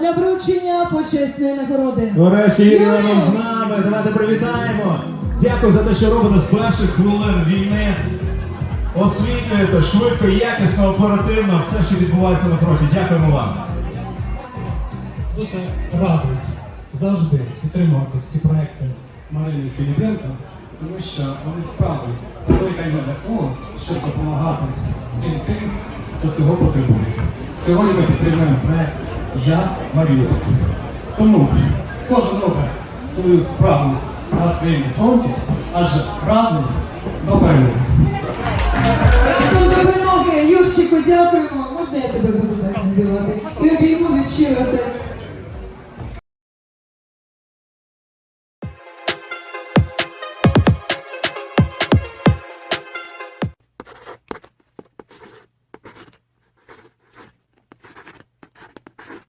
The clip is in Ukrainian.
на вручення почесної нагороди. Нарешті Юрій Іванов з нами. Давайте привітаємо. Дякую за те, що робите з перших хвилин війни. Освітлюєте швидко, якісно, оперативно все, що відбувається на фронті. Дякуємо вам. Дуже радий завжди підтримувати всі проекти Марини Філіпенко, тому що вони вправді велика для того, щоб допомагати всім тим, хто цього потребує. Сьогодні ми підтримуємо проект Я Маріуполь. Тому кожен робить свою справу на своєму фронті, адже разом до перемоги. Разом до перемоги, Юрчику, дякуємо. Можна я тебе буду так називати? І обійму від щиро.